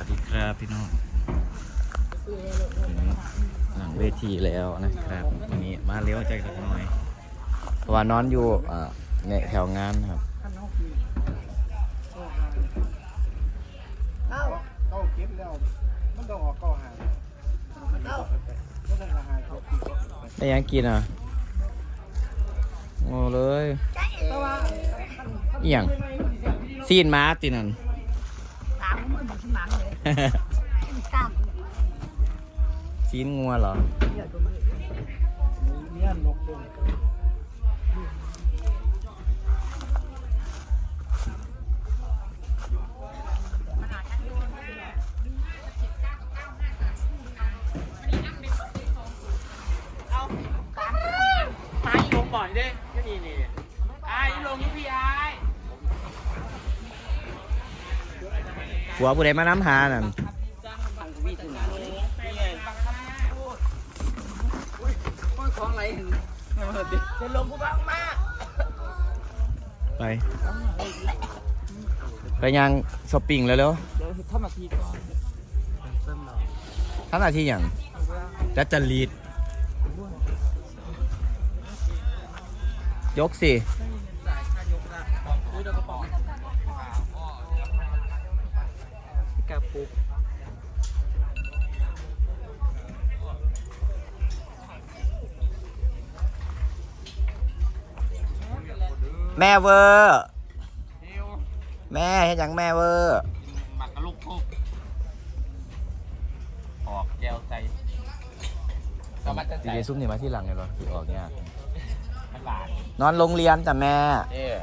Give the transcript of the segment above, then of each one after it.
วัสดีครับพี่น้องถึงหลังเวทีแล้วนะครับวันนี้มาเลี้ยวใจสักหน่อยเพราะว่านอนอยู่เอ่อในแถวงานครับเอ้าเก้าเก็บแล้วมันต้องออกเก้าหายเอ้าก็ต้องหายเขาปีกได้ยังกินอะโง่เลยเพราะว่าอหย่างซีนมาตินั่นต หนักเลยตั้มชิ้นงัวเหรอ เนี่ยนกตัวต หัวผู้ใดมาน้ำหานั่นของอะไรจะลงกูบ้างมากไป ไปยังช้อปปิ้งแล้วเร็วเดี๋ยวทำนาทีก่อนทั้งอาทีอย่างจัดจรีด ยกสิ กระป๋องกระปุกแม่เวอร์แม่เห็นยังแม่เวอร์หมักกระลูกทุกออกแก้วใส่ก็มันจะดีใส่เจซุ่มนี่มาที่หลังเลยเหรอที่ออกเนี่ยขลาดนอนโรงเรียนจ้ะแม่ เออ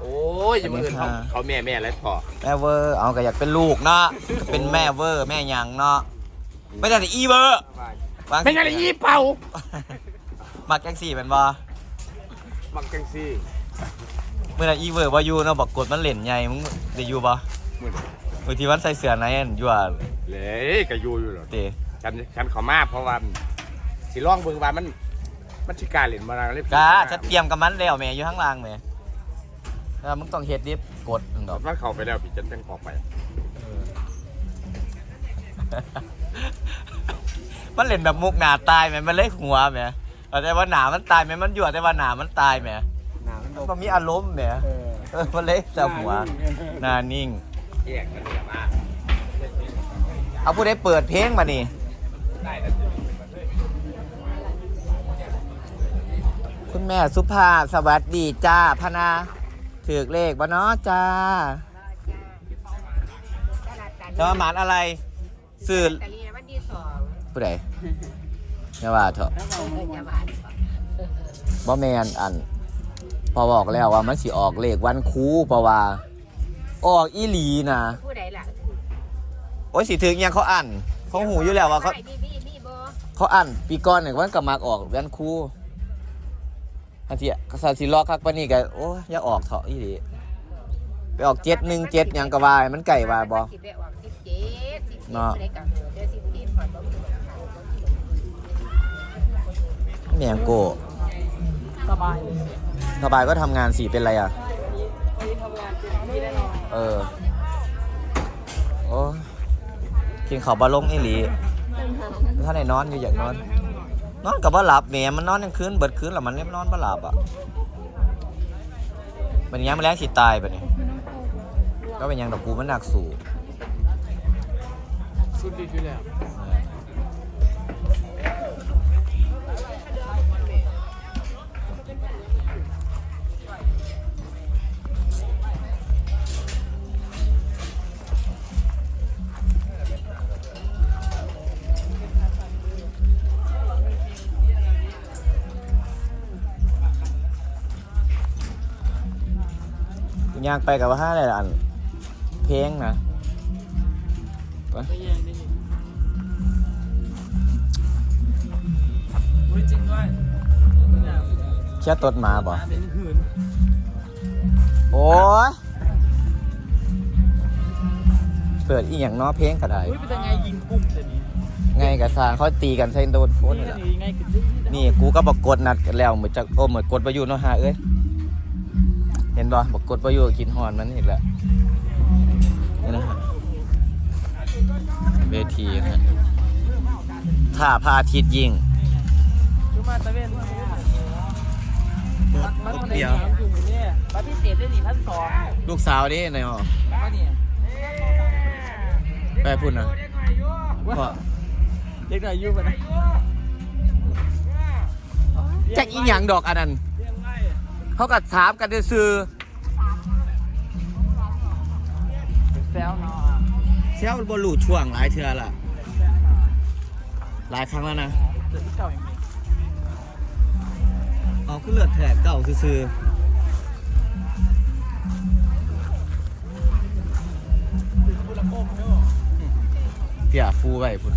โอ้ยอย่ามาเอินเขาเขาแม่แม่แล้วพอแม่เวอร์เอาก็อยากเป็นลูกเนาะเป็นแม่เวอร์แม่หยังเนาะไม่ได้แต่อีเวอร์วางไม่งั้นยี่เป่ามาแก๊งสี่เป็นบ่มักจังซี่เมื่อนั้นอีเวอร์ว่าอยู่เนาะบอกกดมันเหล่นใหญ่มึงได้อยู่บ่มือบางทีวันใส่เสื้อในอันอยู่อะเลยกระยูอยู่หรอเตฉันฉันเขามาเพราะว่าสิร้องเบิ่งว่ามันมันชิการเล่นมาแล้วเลยกาจะเตรียมกับมันแล้วแม่อยู่ข้างล่างแม่ แล้วมึงต้องเฮ็ดดิฟกดมึงดอกมันเข้าไปแล้วพี่จันจังออกไป มันเล่นแบบมุกหนาตายแม่มันเลยหัวแม่เอาแต่ว่าหนามันตายแม่มันอยู่แต่ว่าหนามันตายแม่หนามันมันบ่มีอารมณ์แม่เออเออมันเลยแต่หัวหน้านิ่ง แยกกันเลยมาเอาผู้ใดเปิดเพลงมานี่ได้แล้วคุณแม่สุภาพสวัสดีจ้าพนา ถือกเลขบ่เนาะจ้าจะมาหมานอะไรสื่อแต่เรียนวันที่สองผู้ใดอย่าว่าเถอะเออจะมาบ่แมนอัน พอบอกแล้วว่ามันสิออกเลขวันครูเพราะว่า ออกอีหลีนะผู้ใดล่ะโอ้ยสิถึงยังเขาอ่านเขาหูอยู่แล้วว่าเขาพี่พี่พี่บ่เขาอ่านปีก่อนเนี่ยวันกับมากออกวันครู อันที่กษัตริย์สิรอคักปานนี้ก็โอ้ยอย่าออกเถอะอีหลีไปออกเจ็ดหนึ่งเจ็ดยังกะวายมันไก่วายบ่สิไปออกสิบเจ็ดสิบเจ็ดเนาะผู้ใดกับเดี๋ยวสิบเจ็ดผ่อนบ่มีแมงโกสบายเลยสบายก็ทำงานสิเป็นไรอะวันนี้ทำงานเป็นที่แน่นอนเออ โอ้ยกินข้าวบะลงอีหลีถ้าไหนนอนอยู่อยากนอน นอนกับว่าหลับแหมมันนอนยังคืนเบิดคืนแล้วมันเล่มนอนบ่หลับอะเป็นยังไม่แรงสิตายไปเนี่ยก็เป็นยังดอกกูมันหนักสูงสุดดีอยู่แล้ว ย่างไปกับว่าห้าอะไรอันเพลงนะไม่แย่งได้ยินอุ้ยจริงด้วยเชี่ยตดมาบ่มาเป็นหืนโอ้ยเปิดอีหยังเนาะเพลงก็ได้อุ้ยเป็นยังไงยิงกุ้งแต่นี้ไงกับซางเขาตีกันใส่โดนโฟนนี่นี่ก็ล่ะดีไงคือนี่กูก็บอกกดนัดกันแล้วเหมือนจะโอ้เหมือนกดประยูเนาะฮะเอ้ย เห็นบ่บอกกดประยูกินหอนมันอีกแล้วนี่นะฮะเวทีนะท่าพระอาทิตย์ยิ่งชุมาตะเวนเดียวบัตรพิเศษได้สี่พันสองลูกสาวดินายอ๋อแล้วเนี่ยไปพูดนะพ่อเด็กหน่อยยุ่งไปนะแจ็คอีหยังดอกอันนั้น เขาก็ถามกันซื่อแซวเนาะๆเชี่ยวบอลูช่วงหลายเทือละหลายครั้งแล้วนะเกิดที่เก่าอย่างนี้เอาขึ้นเลือดแผลเก่าซื่อๆเปียฟูไว้พุ่น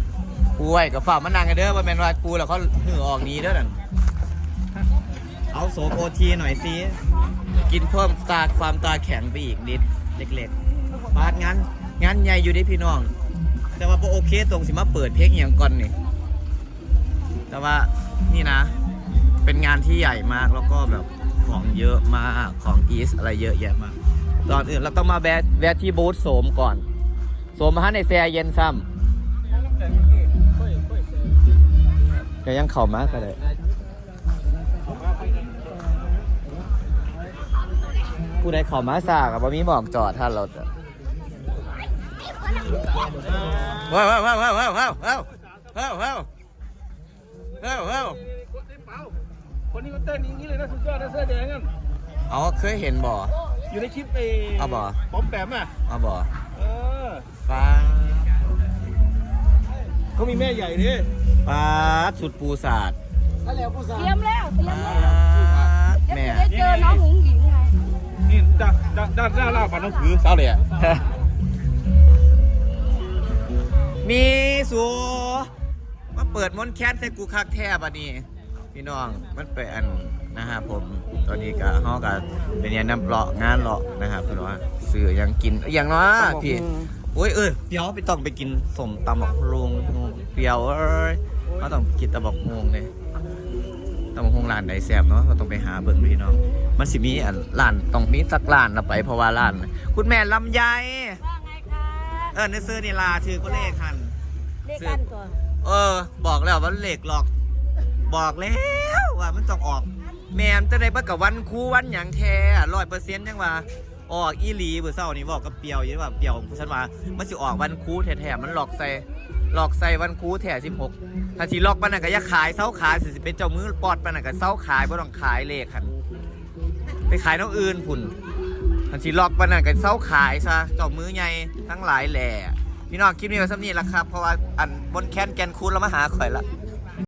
ฟูไว้กับฝ่ามันนางกันเด้อว่าแมนว่าปูแล้วเขาหือออกนี้เด้อนั่น เอาโสโอทีหน่อยสิกินเพิ่มตาความตาแข็งไปอีกนิดเล็กๆปาดงานงานใหญ่อยู่ดิพี่น้อง แต่ว่าพอโอเคตรงสิมาเปิดเพลงอย่างก่อนนี่แต่ว่านี่นะ เป็นงานที่ใหญ่มากแล้วก็แบบของเยอะมากของอีสอะไรเยอะแยะมากตอนอื่นเราต้องมาแวะแวะที่บูธโสมก่อนโสมมาให้ในแซเย็นซ้ำก็ยังเข่ามากก็เลย ผู้ใดเข่ามาซากับว่ามีหมอกจอดท่านเราจะว้าวว้าวว้าวว้าวว้าวว้าวว้าวว้าวว้าวว้าวว้าวคนนี้ก็เต้นอย่างนี้เลยนะสุดยอดนะเสื้อแดงอะอ๋อเคยเห็นบ่อยู่ในคลิปเอเอาบ่ป๊อมแปมอะอ๋อบ่เออป้าเขามีแม่ใหญ่ดิป้าสุดปูศาสตร์ถ้าแล้วผู้สาวเตรียมแล้วเตรียมป้าแล้วแม่ จะได้เจอน้องหงหญิงไง นี่ด้านด้านด้านหน้าล่าบันต้องถือเสาเลยอะมีสัวมาเปิดมนต์แคนใส่กูคักแทบอันนี้ พี่น้องมันเป็นอันนะครับผมตอนนี้ก็ฮอกับเป็นยันนำเลาะงานเลาะนะครับพี่น้องสื่อยังกินอย่างน้อยพี่โอ้ยเอ้ยเปียวไปต้องไปกินสมตำบักลุงเปียวเอ้ยเขาต้องกินตำบักฮวงเลย ตำบักฮวงร้านใดแซ่บเนาะเราต้องไปหาเบิ่งพี่น้อง มันสิมีอันร้านต้องมีสักร้านละไปเพราะว่าร้าน คุณแม่ลำไยว่าไงคะเออในซื้อนี่ลาถือก็เลขหันเรียกกันก่อนเออ บอกแล้วว่าเลขหลอก บอกแล้วว่ามันต้องออก แมนจะได้ประกับวันครูวันอย่างแท้ร้อยเปอร์เซ็นต์ยังว่าออกอีหลีเบอร์เศร้านี่บอกกับเปียวอยี่ว่าเปียวฉันว่ามันสิออกวันครูแท้ๆมันหลอกใส่ หลอกใส่วันครูแท้สิบหกถ้าสิหลอกปานนันก็อย่าขายเส้าขายสิสิเป็นเจ้ามือปอดปานนันก็เส้าขายบ่ต้องขายเลขหันไปขายน้องอื่นผุ่นถ้าสิหลอกปานนันก็เส้าขายซะเจ้ามือใหญ่ทั้งหลายแหล่พี่น้องคลิปนี้ไว้สำนี้ละครับ เพราะว่าอันบนแคนแกนคูณเรามาหาข่อยละ